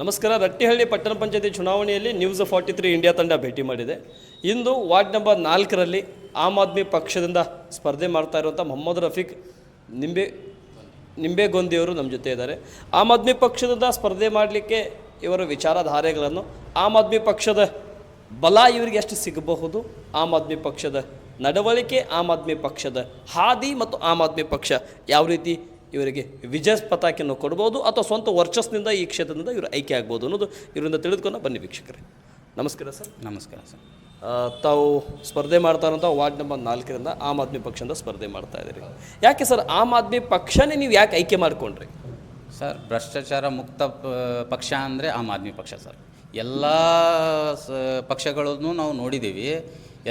ನಮಸ್ಕಾರ. ರಟ್ಟಿಹಳ್ಳಿ ಪಟ್ಟಣ ಪಂಚಾಯತಿ ಚುನಾವಣೆಯಲ್ಲಿ ನ್ಯೂಸ್ ಫಾರ್ಟಿ ತ್ರೀ ಇಂಡಿಯಾ ತಂಡ ಭೇಟಿ ಮಾಡಿದೆ. ಇಂದು ವಾರ್ಡ್ ನಂಬರ್ ನಾಲ್ಕರಲ್ಲಿ ಆಮ್ ಆದ್ಮಿ ಪಕ್ಷದಿಂದ ಸ್ಪರ್ಧೆ ಮಾಡ್ತಾ ಇರುವಂಥ ಮೊಹಮ್ಮದ್ ರಫೀಕ್ ನಿಂಬೆ, ನಿಂಬೆಗೊಂದಿಯವರು ನಮ್ಮ ಜೊತೆ ಇದ್ದಾರೆ. ಆಮ್ ಆದ್ಮಿ ಪಕ್ಷದಿಂದ ಸ್ಪರ್ಧೆ ಮಾಡಲಿಕ್ಕೆ ಇವರ ವಿಚಾರಧಾರೆಗಳನ್ನು, ಆಮ್ ಆದ್ಮಿ ಪಕ್ಷದ ಬಲ ಇವರಿಗೆ ಎಷ್ಟು ಸಿಗಬಹುದು, ಆಮ್ ಆದ್ಮಿ ಪಕ್ಷದ ನಡವಳಿಕೆ, ಆಮ್ ಆದ್ಮಿ ಪಕ್ಷದ ಹಾದಿ ಮತ್ತು ಆಮ್ ಆದ್ಮಿ ಪಕ್ಷ ಯಾವ ರೀತಿ ಇವರಿಗೆ ವಿಜಯ ಪತಾಕಿಯನ್ನು ಕೊಡ್ಬೋದು ಅಥವಾ ಸ್ವಂತ ವರ್ಚಸ್ನಿಂದ ಈ ಕ್ಷೇತ್ರದಿಂದ ಇವರು ಆಯ್ಕೆ ಆಗ್ಬೋದು ಅನ್ನೋದು ಇವರಿಂದ ತಿಳಿದುಕೊಂಡು ಬನ್ನಿ ವೀಕ್ಷಕರೇ. ನಮಸ್ಕಾರ ಸರ್. ನಮಸ್ಕಾರ ಸರ್. ತಾವು ಸ್ಪರ್ಧೆ ಮಾಡ್ತಾ ಇರೋಂಥ ವಾರ್ಡ್ ನಂಬರ್ ನಾಲ್ಕರಿಂದ ಆಮ್ ಆದ್ಮಿ ಪಕ್ಷದಿಂದ ಸ್ಪರ್ಧೆ ಮಾಡ್ತಾ ಇದ್ದೀರಿ. ಯಾಕೆ ಸರ್ ಆಮ್ ಆದ್ಮಿ ಪಕ್ಷನೇ ನೀವು ಯಾಕೆ ಆಯ್ಕೆ ಮಾಡ್ಕೊಂಡ್ರಿ? ಸರ್ ಭ್ರಷ್ಟಾಚಾರ ಮುಕ್ತ ಪಕ್ಷ ಅಂದರೆ ಆಮ್ ಆದ್ಮಿ ಪಕ್ಷ ಸರ್. ಎಲ್ಲ ಸ ಪಕ್ಷಗಳನ್ನು ನಾವು ನೋಡಿದ್ದೀವಿ.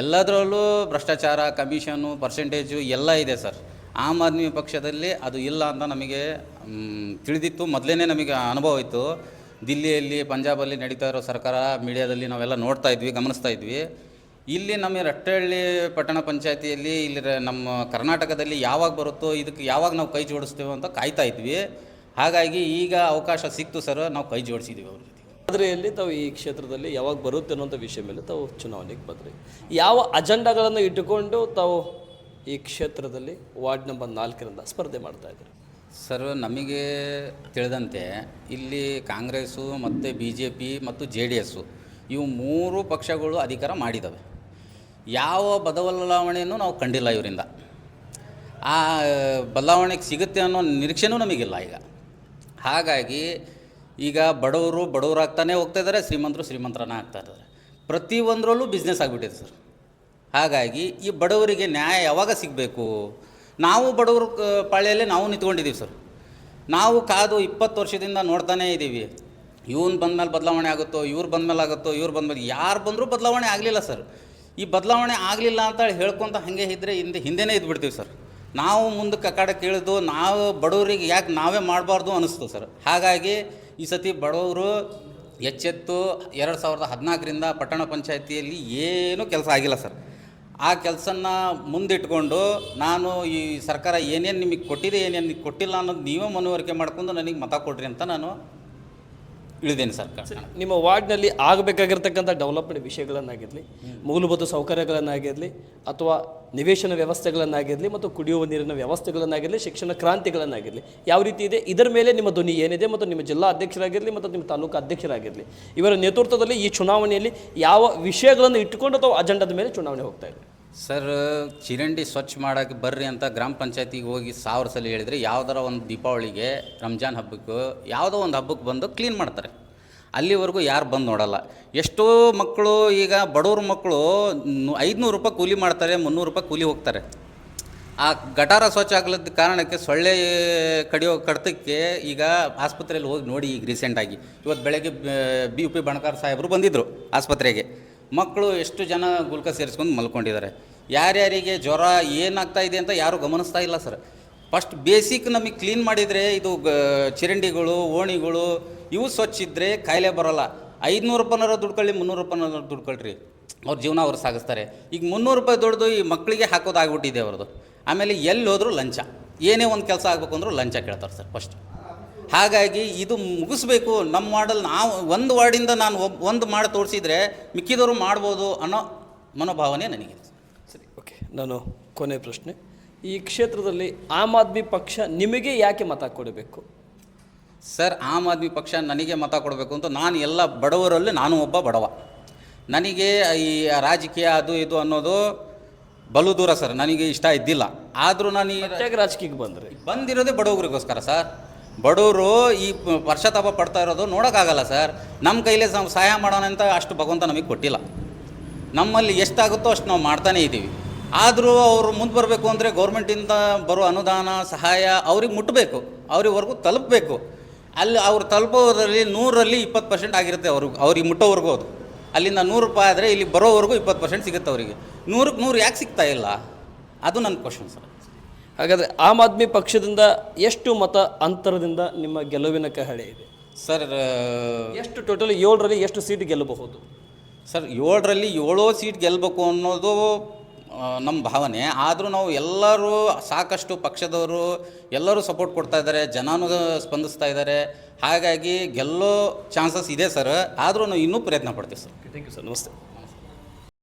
ಎಲ್ಲದರಲ್ಲೂ ಭ್ರಷ್ಟಾಚಾರ ಕಮಿಷನು ಪರ್ಸೆಂಟೇಜು ಎಲ್ಲ ಇದೆ ಸರ್. ಆಮ್ ಆದ್ಮಿ ಪಕ್ಷದಲ್ಲಿ ಅದು ಇಲ್ಲ ಅಂತ ನಮಗೆ ತಿಳಿದಿತ್ತು. ಮೊದಲೇ ನಮಗೆ ಅನುಭವ ಇತ್ತು. ದಿಲ್ಲಿಯಲ್ಲಿ, ಪಂಜಾಬಲ್ಲಿ ನಡೀತಾ ಇರೋ ಸರ್ಕಾರ ಮೀಡಿಯಾದಲ್ಲಿ ನಾವೆಲ್ಲ ನೋಡ್ತಾ ಇದ್ವಿ, ಗಮನಿಸ್ತಾ ಇದ್ವಿ. ಇಲ್ಲಿ ನಮ್ಮ ರಟ್ಟಹಳ್ಳಿ ಪಟ್ಟಣ ಪಂಚಾಯತಿಯಲ್ಲಿ ಇಲ್ಲಿ ನಮ್ಮ ಕರ್ನಾಟಕದಲ್ಲಿ ಯಾವಾಗ ಬರುತ್ತೋ, ಇದಕ್ಕೆ ಯಾವಾಗ ನಾವು ಕೈ ಜೋಡಿಸ್ತೇವೆ ಅಂತ ಕಾಯ್ತಾ ಇದ್ವಿ. ಹಾಗಾಗಿ ಈಗ ಅವಕಾಶ ಸಿಕ್ತು ಸರ್, ನಾವು ಕೈ ಜೋಡಿಸಿದ್ದೀವಿ ಅವ್ರ ಜೊತೆ ಅದರಲ್ಲಿ ತಾವು ಈ ಕ್ಷೇತ್ರದಲ್ಲಿ ಯಾವಾಗ ಬರುತ್ತೆ ಅನ್ನೋಂಥ ವಿಷಯ ಮೇಲೆ ತಾವು ಚುನಾವಣೆಗೆ ಬಂದ್ರಿ. ಯಾವ ಅಜೆಂಡಾಗಳನ್ನು ಇಟ್ಟುಕೊಂಡು ತಾವು ಈ ಕ್ಷೇತ್ರದಲ್ಲಿ ವಾರ್ಡ್ ನಂಬರ್ ನಾಲ್ಕರಿಂದ ಸ್ಪರ್ಧೆ ಮಾಡ್ತಾ ಇದ್ದೀರಿ. ಸರ್, ನಮಗೆ ತಿಳಿದಂತೆ ಇಲ್ಲಿ ಕಾಂಗ್ರೆಸ್ಸು ಮತ್ತು ಬಿ ಜೆ ಪಿ ಮತ್ತು ಜೆ ಡಿ ಎಸ್ಸು ಇವು ಮೂರು ಪಕ್ಷಗಳು ಅಧಿಕಾರ ಮಾಡಿದ್ದಾವೆ ಯಾವ ಬದಲಾವಣೆಯನ್ನು ನಾವು ಕಂಡಿಲ್ಲ ಇವರಿಂದ. ಆ, ಬದಲಾವಣೆಗೆ ಸಿಗುತ್ತೆ ಅನ್ನೋ ನಿರೀಕ್ಷೆನೂ ನಮಗಿಲ್ಲ ಈಗ. ಹಾಗಾಗಿ ಈಗ ಬಡವರು ಬಡವರಾಗ್ತಾನೆ ಹೋಗ್ತಾ ಇದ್ದಾರೆ, ಶ್ರೀಮಂತರು ಶ್ರೀಮಂತರನ್ನ ಆಗ್ತಾ ಇದ್ದಾರೆ. ಪ್ರತಿಯೊಂದರಲ್ಲೂ ಬಿಸ್ನೆಸ್ ಆಗಿಬಿಟ್ಟಿದೆ ಸರ್. ಹಾಗಾಗಿ ಈ ಬಡವರಿಗೆ ನ್ಯಾಯ ಯಾವಾಗ ಸಿಗಬೇಕು? ನಾವು ಬಡವರ ಪಾಳ್ಯಲ್ಲೇ ನಾವು ನಿಂತ್ಕೊಂಡಿದ್ದೀವಿ ಸರ್. ನಾವು ಕಾದು ಇಪ್ಪತ್ತು ವರ್ಷದಿಂದ ನೋಡ್ತಾನೇ ಇದ್ದೀವಿ. ಇವನು ಬಂದಮೇಲೆ ಬದಲಾವಣೆ ಆಗುತ್ತೋ, ಇವ್ರು ಬಂದಮೇಲೆ ಆಗುತ್ತೋ, ಇವ್ರು ಬಂದಮೇಲೆ, ಯಾರು ಬಂದರೂ ಬದಲಾವಣೆ ಆಗಲಿಲ್ಲ ಸರ್. ಈ ಬದಲಾವಣೆ ಆಗಲಿಲ್ಲ ಅಂತ ಹೇಳ್ಕೊತ ಹಾಗೆ ಇದ್ದರೆ ಹಿಂದೆ, ಹಿಂದೆನೇ ಇದ್ಬಿಡ್ತೀವಿ ಸರ್. ನಾವು ಮುಂದೆ ಕಕಾಡ ಕೇಳಿದು, ನಾವು ಬಡವರಿಗೆ ಯಾಕೆ ನಾವೇ ಮಾಡಬಾರ್ದು ಅನ್ನಿಸ್ತು ಸರ್. ಹಾಗಾಗಿ ಈ ಸತಿ ಬಡವರು ಎಚ್ಚೆತ್ತು, ಎರಡು ಸಾವಿರದ ಹದಿನಾಲ್ಕರಿಂದ ಪಟ್ಟಣ ಪಂಚಾಯತಿಯಲ್ಲಿ ಏನೂ ಕೆಲಸ ಆಗಿಲ್ಲ ಸರ್. ಆ ಕೆಲಸನ ಮುಂದಿಟ್ಕೊಂಡು ನಾನು ಈ ಸರ್ಕಾರ ಏನೇನು ನಿಮಗೆ ಕೊಟ್ಟಿದೆ, ಏನೇನು ಕೊಟ್ಟಿಲ್ಲ ಅನ್ನೋದು ನೀವೇ ಮನವರಿಕೆ ಮಾಡ್ಕೊಂಡು ನನಗೆ ಮತ ಕೊಡ್ರಿ ಅಂತ ನಾನು ಇಳಿದೇನೆ ಸರ್ ಕಣ ನಿಮ್ಮ ವಾರ್ಡ್ನಲ್ಲಿ ಆಗಬೇಕಾಗಿರ್ತಕ್ಕಂಥ ಡೆವಲಪ್ಮೆಂಟ್ ವಿಷಯಗಳನ್ನಾಗಿರಲಿ, ಮೂಲಭೂತ ಸೌಕರ್ಯಗಳನ್ನಾಗಿರಲಿ, ಅಥವಾ ನಿವೇಶನ ವ್ಯವಸ್ಥೆಗಳನ್ನಾಗಿರಲಿ ಮತ್ತು ಕುಡಿಯುವ ನೀರಿನ ವ್ಯವಸ್ಥೆಗಳನ್ನಾಗಿರಲಿ, ಶಿಕ್ಷಣ ಕ್ರಾಂತಿಗಳನ್ನಾಗಿರಲಿ, ಯಾವ ರೀತಿ ಇದೆ? ಇದರ ಮೇಲೆ ನಿಮ್ಮ ಧ್ವನಿ ಏನಿದೆ ಮತ್ತು ನಿಮ್ಮ ಜಿಲ್ಲಾ ಅಧ್ಯಕ್ಷರಾಗಿರಲಿ ಮತ್ತು ನಿಮ್ಮ ತಾಲೂಕು ಅಧ್ಯಕ್ಷರಾಗಿರಲಿ, ಇವರ ನೇತೃತ್ವದಲ್ಲಿ ಈ ಚುನಾವಣೆಯಲ್ಲಿ ಯಾವ ವಿಷಯಗಳನ್ನು ಇಟ್ಟುಕೊಂಡು ಅಥವಾ ಅಜೆಂಡದ ಮೇಲೆ ಚುನಾವಣೆ ಹೋಗ್ತಾ ಇದೆ? ಸರ್, ಚಿರಂಡಿ ಸ್ವಚ್ಛ ಮಾಡೋಕ್ಕೆ ಬರ್ರಿ ಅಂತ ಗ್ರಾಮ ಪಂಚಾಯತಿಗೆ ಹೋಗಿ ಸಾವಿರ ಸಲ ಹೇಳಿದರೆ ಯಾವ್ದಾರ ಒಂದು ದೀಪಾವಳಿಗೆ, ರಂಜಾನ್ ಹಬ್ಬಕ್ಕೆ ಯಾವುದೋ ಒಂದು ಹಬ್ಬಕ್ಕೆ ಬಂದು ಕ್ಲೀನ್ ಮಾಡ್ತಾರೆ. ಅಲ್ಲಿವರೆಗೂ ಯಾರು ಬಂದು ನೋಡಲ್ಲ. ಎಷ್ಟೋ ಮಕ್ಕಳು ಈಗ ಬಡವ್ರ ಮಕ್ಕಳು ಐದುನೂರು ರೂಪಾಯಿ ಕೂಲಿ ಮಾಡ್ತಾರೆ, ಮುನ್ನೂರು ರೂಪಾಯಿ ಕೂಲಿ ಹೋಗ್ತಾರೆ. ಆ ಗಟಾರ ಸ್ವಚ್ಛ ಆಗ್ಲದ ಕಾರಣಕ್ಕೆ ಸೊಳ್ಳೆ ಕಡಿಯೋ ಕಡ್ತಕ್ಕೆ ಈಗ ಆಸ್ಪತ್ರೆಯಲ್ಲಿ ಹೋಗಿ ನೋಡಿ ಈಗ ರೀಸೆಂಟಾಗಿ ಇವತ್ತು ಬೆಳಗ್ಗೆ, ಬಿ ಯು, ಪಿ, ಬಣಕಾರ ಸಾಹೇಬರು ಬಂದಿದ್ದರು ಆಸ್ಪತ್ರೆಗೆ. ಮಕ್ಕಳು ಎಷ್ಟು ಜನ ಗುಲ್ಕ ಸೇರಿಸ್ಕೊಂಡು ಮಲ್ಕೊಂಡಿದ್ದಾರೆ? ಯಾರ್ಯಾರಿಗೆ ಜ್ವರ ಏನಾಗ್ತಾ ಇದೆ ಅಂತ ಯಾರೂ ಗಮನಿಸ್ತಾ ಇಲ್ಲ ಸರ್. ಫಸ್ಟ್ ಬೇಸಿಕ್ ನಮಗೆ ಕ್ಲೀನ್ ಮಾಡಿದರೆ ಇದು ಚಿರಂಡಿಗಳು, ಓಣಿಗಳು, ಇವು ಸ್ವಚ್ಛ ಇದ್ದರೆ ಕಾಯಿಲೆ ಬರೋಲ್ಲ. ಐದುನೂರು ರೂಪಾಯಿನಾರ ದುಡ್ಕೊಳ್ಳಿ ಮುನ್ನೂರು ರೂಪಾಯಿನಾರ ದುಡ್ಕೊಳ್ಳ್ರಿ ಅವ್ರ ಜೀವನ ಅವ್ರು ಸಾಗಿಸ್ತಾರೆ. ಈಗ ಮುನ್ನೂರು ರೂಪಾಯಿ ದೊಡ್ಡದು ಈ ಮಕ್ಕಳಿಗೆ ಹಾಕೋದಾಗ್ಬಿಟ್ಟಿದೆ ಅವ್ರದ್ದು ಆಮೇಲೆ ಎಲ್ಲಿ ಹೋದರೂ ಲಂಚ. ಏನೇ ಒಂದು ಕೆಲಸ ಆಗಬೇಕು ಅಂದರೂ ಲಂಚ ಕೇಳ್ತಾರೆ ಸರ್ ಫಸ್ಟ್. ಹಾಗಾಗಿ ಇದು ಮುಗಿಸ್ಬೇಕು. ನಮ್ಮ ಮಾಡಲ್ ನಾವು ಒಂದು ವಾರ್ಡಿಂದ ನಾನು ಒಬ್ ಒಂದು ಮಾಡಿ ತೋರಿಸಿದ್ರೆ ಮಿಕ್ಕಿದವರು ಮಾಡ್ಬೋದು ಅನ್ನೋ ಮನೋಭಾವನೆ ನನಗಿದೆ. ಸರಿ ಓಕೆ. ನಾನು ಕೊನೆ ಪ್ರಶ್ನೆ. ಈ ಕ್ಷೇತ್ರದಲ್ಲಿ ಆಮ್ ಆದ್ಮಿ ಪಕ್ಷ ನಿಮಗೆ ಯಾಕೆ ಮತ ಕೊಡಬೇಕು? ಸರ್ ಆಮ್ ಆದ್ಮಿ ಪಕ್ಷ ನನಗೆ ಮತ ಕೊಡಬೇಕು ಅಂತ ನಾನು ಎಲ್ಲ ಬಡವರಲ್ಲಿ ನಾನು ಒಬ್ಬ ಬಡವ. ನನಗೆ ಈ ರಾಜಕೀಯ ಅದು ಇದು ಅನ್ನೋದು ಬಲು ದೂರ ಸರ್ ನನಗೆ ಇಷ್ಟ ಇದ್ದಿಲ್ಲ. ಆದರೂ ನಾನು ರಾಜಕೀಯಕ್ಕೆ ಬಂದರೆ. ಬಂದಿರೋದೇ ಬಡವರಿಗೋಸ್ಕರ ಸರ್. ಬಡವರು ಈ ವರ್ಷತಾಪ ಪಡ್ತಾ ಇರೋದು ನೋಡೋಕ್ಕಾಗಲ್ಲ ಸರ್. ನಮ್ಮ ಕೈಲೇ ನಾವು ಸಹಾಯ ಮಾಡೋಣ ಅಂತ ಅಷ್ಟು ಭಗವಂತ ನಮಗೆ ಕೊಟ್ಟಿಲ್ಲ. ನಮ್ಮಲ್ಲಿ ಎಷ್ಟಾಗುತ್ತೋ ಅಷ್ಟು ನಾವು ಮಾಡ್ತಾನೇ ಇದ್ದೀವಿ ಆದರೂ ಅವರು ಮುಂದೆ ಬರಬೇಕು ಅಂದರೆ ಗೌರ್ಮೆಂಟಿಂದ ಬರೋ ಅನುದಾನ, ಸಹಾಯ ಅವ್ರಿಗೆ ಮುಟ್ಟಬೇಕು ಅವ್ರಿಗೆವರೆಗೂ ತಲುಪಬೇಕು. ಅಲ್ಲಿ ಅವ್ರು ತಲುಪೋದ್ರಲ್ಲಿ ನೂರಲ್ಲಿ ಇಪ್ಪತ್ತು ಪರ್ಸೆಂಟ್ ಆಗಿರುತ್ತೆ ಅವ್ರಿಗೆ ಅವ್ರಿಗೆ ಮುಟ್ಟೋವರೆಗೂ ಅದು. ಅಲ್ಲಿಂದ ನೂರು ರೂಪಾಯಿ ಆದರೆ ಇಲ್ಲಿ ಬರೋವರೆಗೂ ಇಪ್ಪತ್ತು ಪರ್ಸೆಂಟ್ ಸಿಗುತ್ತೆ ಅವರಿಗೆ. ನೂರಕ್ಕೆ ನೂರು ಯಾಕೆ ಸಿಗ್ತಾ ಇಲ್ಲ? ಅದು ನನ್ನ ಕ್ವಶನ್ ಸರ್ ಹಾಗಾದರೆ ಆಮ್ ಆದ್ಮಿ ಪಕ್ಷದಿಂದ ಎಷ್ಟು ಮತ ಅಂತರದಿಂದ ನಿಮ್ಮ ಗೆಲುವಿನ ಕಹಳೆ ಇದೆ? ಸರ್ ಎಷ್ಟು ಟೋಟಲ್ ಏಳರಲ್ಲಿ ಎಷ್ಟು ಸೀಟ್ ಗೆಲ್ಲಬಹುದು? ಸರ್ ಏಳರಲ್ಲಿ ಏಳೋ ಸೀಟ್ ಗೆಲ್ಲಬೇಕು ಅನ್ನೋದು ನಮ್ಮ ಭಾವನೆ. ಆದರೂ ನಾವು ಎಲ್ಲರೂ ಸಾಕಷ್ಟು ಪಕ್ಷದವರು ಎಲ್ಲರೂ ಸಪೋರ್ಟ್ ಕೊಡ್ತಾ ಇದ್ದಾರೆ ಜನನೂ ಸ್ಪಂದಿಸ್ತಾ ಇದ್ದಾರೆ. ಹಾಗಾಗಿ ಗೆಲ್ಲೋ ಚಾನ್ಸಸ್ ಇದೆ ಸರ್. ಆದರೂ ನಾವು ಇನ್ನೂ ಪ್ರಯತ್ನ ಪಡ್ತೀವಿ ಸರ್. ಥ್ಯಾಂಕ್ ಯು ಸರ್ ನಮಸ್ತೆ.